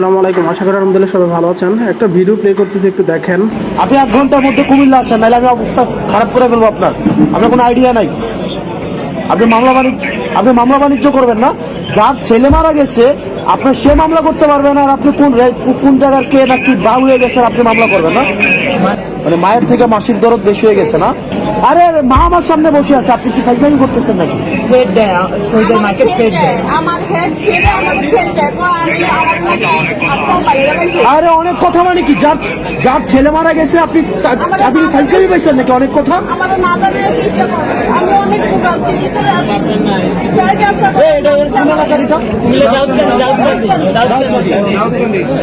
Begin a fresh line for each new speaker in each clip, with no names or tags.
আসসালামু আলাইকুম। আশা করি আলহামদুলিল্লাহ সবাই ভালো আছেন। একটা ভিডিও প্লে করতেছি, একটু দেখেন।
আপনি এক ঘণ্টার মধ্যে কুমিল্লা আসেন নাহলে আমি অবস্থা খারাপ করে ফেলব আপনার। আপনার কোনো আইডিয়া নাই। আপনি মামলা বাণিজ্য আপনি মামলা বাণিজ্য করবেন না। যার ছেলে মারা গেছে, আপনার সে মামলা করতে পারবেন আর আপনি কোন কোন জায়গার কে না কি বা হয়ে গেছেন আপনি মামলা করবেন না। মানে মায়ের থেকে মাসির দরদ বেশি হয়ে গেছে না? আরে আরে, মা আমার সামনে বসে আছে আপনি কি ফাইজলামি করতেছেন নাকি?
থ্রেড দেয় শহীদের মাকে থ্রেড দেয়।
আমার হেড ছেড়ে আমার দেয়। আমি
আরে অনেক কথা মানে কি? যার যার ছেলে মারা গেছে আপনি আপনি ফাইজলামি পাইছেন নাকি? অনেক কথা?
আমার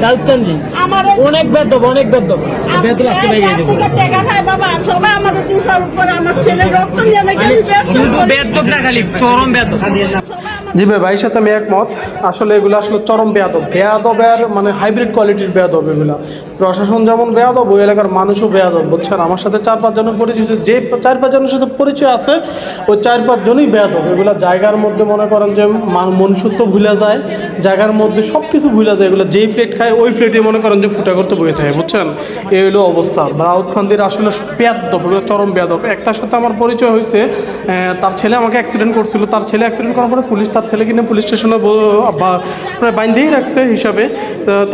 অনেক আমার
অনেক বেদব দেবো চরম বেদব।
জি ভাই, ভাইয়ের সাথে আমি একমত। আসলে এগুলো আসলে চরম বেয়াদব। বেয়াদবের মানে হাইব্রিড কোয়ালিটির বেয়াদব এগুলো। প্রশাসন যেমন বেয়াদব, ওই এলাকার মানুষও বেয়াদব, বুঝছেন? আমার সাথে চার পাঁচজনের পরিচয়, যে চার পাঁচজনের সাথে পরিচয় আছে, ওই চার পাঁচজনই বেয়াদব। এগুলো জায়গার মধ্যে মনে করেন যে মান- মনুষ্যত্ব ভুলে যায়, জায়গার মধ্যে সব কিছু ভুলে যায়। এগুলো যেই ফ্লেট খায়, ওই ফ্লেটে মনে করেন যে ফুটা করতে বয়ে থাকে, বুঝছেন? এই হলো অবস্থা। দাউদ খান্দির আসলে বেয়াদব, এগুলো চরম বেয়াদব। একটার সাথে আমার পরিচয় হয়েছে তার ছেলে আমাকে অ্যাক্সিডেন্ট করছিল। তার ছেলে অ্যাক্সিডেন্ট করার পরে পুলিশ তার ছেলে কিনে পুলিশ স্টেশনে প্রায় বাইন্দেই রাখছে হিসাবে।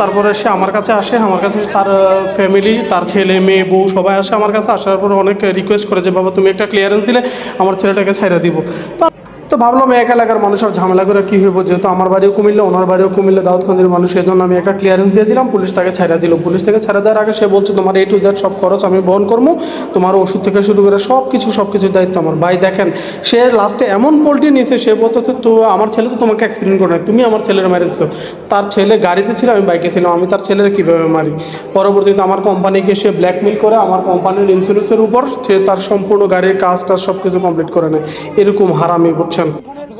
তারপরে সে আমার কাছে আসে, আমার কাছে তার ফ্যামিলি তার ছেলে, মেয়ে, বউ সবাই আসে আমার কাছে। আসার পর অনেক রিকোয়েস্ট করে যে, বাবা, তুমি একটা ক্লিয়ারেন্স দিলে, আমার ছেলেটাকে ছাইরা দিব। তো তো ভাবলাম এক এলাকার মানুষ আর ঝামেলা করে কী হইব? যেহেতু আমার বাড়িও কুমিল্লা, ওনার বাড়িও কুমিল্লা দাউদখান্দির মানুষ এই জন্য আমি একটা ক্লিয়ারেন্স দিয়ে দিলাম, পুলিশ তাকে ছাড়া দিল। পুলিশ থেকে ছাড়া দেওয়ার আগে সে বলছে, তোমার এই টু জেড সব খরচ আমি বহন করব তোমার ওষুধ থেকে শুরু করে সব কিছু সব কিছুর দায়িত্ব আমার। ভাই, দেখেন, সে লাস্টে এমন পোল্ট্রি নিয়েছে সে বলতেছে, তো আমার ছেলে তো তোমাকে অ্যাক্সিডেন্ট করে তুমি আমার ছেলের মেরেছো তার ছেলে গাড়িতে ছিল, আমি বাইকে ছিলাম, আমি তার ছেলের কীভাবে মারি? পরবর্তীতে আমার কোম্পানিকে সে ব্ল্যাকমেল করে, আমার কোম্পানির ইন্স্যুরেন্সের উপর সে তার সম্পূর্ণ গাড়ির কাজ টাজ সব কিছু কমপ্লিট করে নেয়। এরকম হারামি, বুঝছেন? Santo.